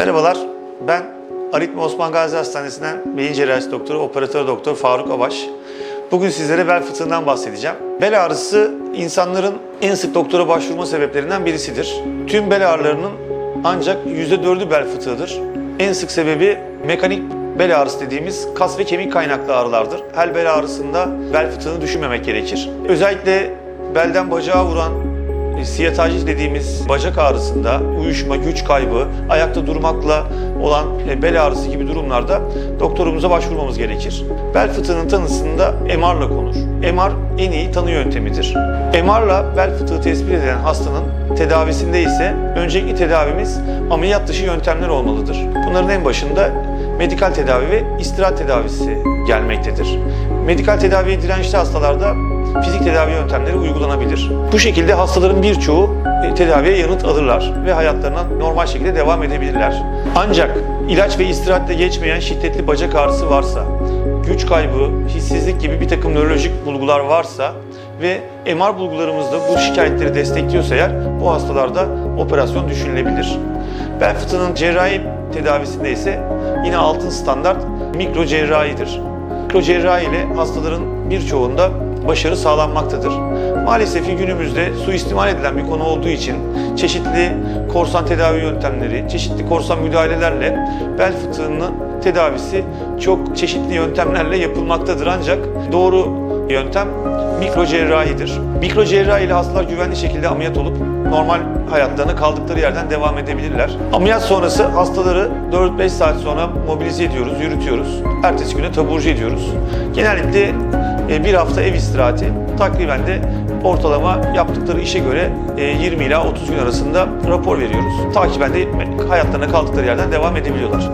Merhabalar, ben Aritmi Osman Gazi Hastanesi'nden beyin cerrahisi doktoru, operatör doktor Faruk Abaş. Bugün sizlere bel fıtığından bahsedeceğim. Bel ağrısı insanların en sık doktora başvurma sebeplerinden birisidir. Tüm bel ağrılarının ancak %4'ü bel fıtığıdır. En sık sebebi mekanik bel ağrısı dediğimiz kas ve kemik kaynaklı ağrılardır. Her bel ağrısında bel fıtığını düşünmemek gerekir. Özellikle belden bacağa vuran Siyatajiz dediğimiz bacak ağrısında uyuşma, güç kaybı, ayakta durmakla olan e, bel ağrısı gibi durumlarda doktorumuza başvurmamız gerekir. Bel fıtığının tanısında MR'la konur. MR en iyi tanı yöntemidir. MR'la bel fıtığı tespit edilen hastanın tedavisinde ise öncelikli tedavimiz ameliyat dışı yöntemler olmalıdır. Bunların en başında medikal tedavi ve istirahat tedavisi gelmektedir. Medikal tedaviye dirençli hastalarda fizik tedavi yöntemleri uygulanabilir. Bu şekilde hastaların birçoğu e, tedaviye yanıt alırlar ve hayatlarına normal şekilde devam edebilirler. Ancak ilaç ve istirahatle geçmeyen şiddetli bacak ağrısı varsa, güç kaybı, hissizlik gibi bir takım nörolojik bulgular varsa ve MR bulgularımızda bu şikayetleri destekliyorsa eğer bu hastalarda operasyon düşünülebilir. Bel fıtığının cerrahi tedavisinde ise yine altın standart mikro cerrahidir. Mikro cerrahi ile hastaların birçoğunda başarı sağlanmaktadır. Maalesef günümüzde suistimal edilen bir konu olduğu için çeşitli korsan tedavi yöntemleri, çeşitli korsan müdahalelerle bel fıtığının tedavisi çok çeşitli yöntemlerle yapılmaktadır ancak doğru yöntem mikro cerrahidir. Mikro cerrahi ile hastalar güvenli şekilde ameliyat olup normal hayatlarına kaldıkları yerden devam edebilirler. Ameliyat sonrası hastaları 4-5 saat sonra mobilize ediyoruz, yürütüyoruz. Ertesi güne taburcu ediyoruz. Genellikle e, bir hafta ev istirahati, takriben de ortalama yaptıkları işe göre e, 20 ila 30 gün arasında rapor veriyoruz. Takiben de hayatlarına kaldıkları yerden devam edebiliyorlar.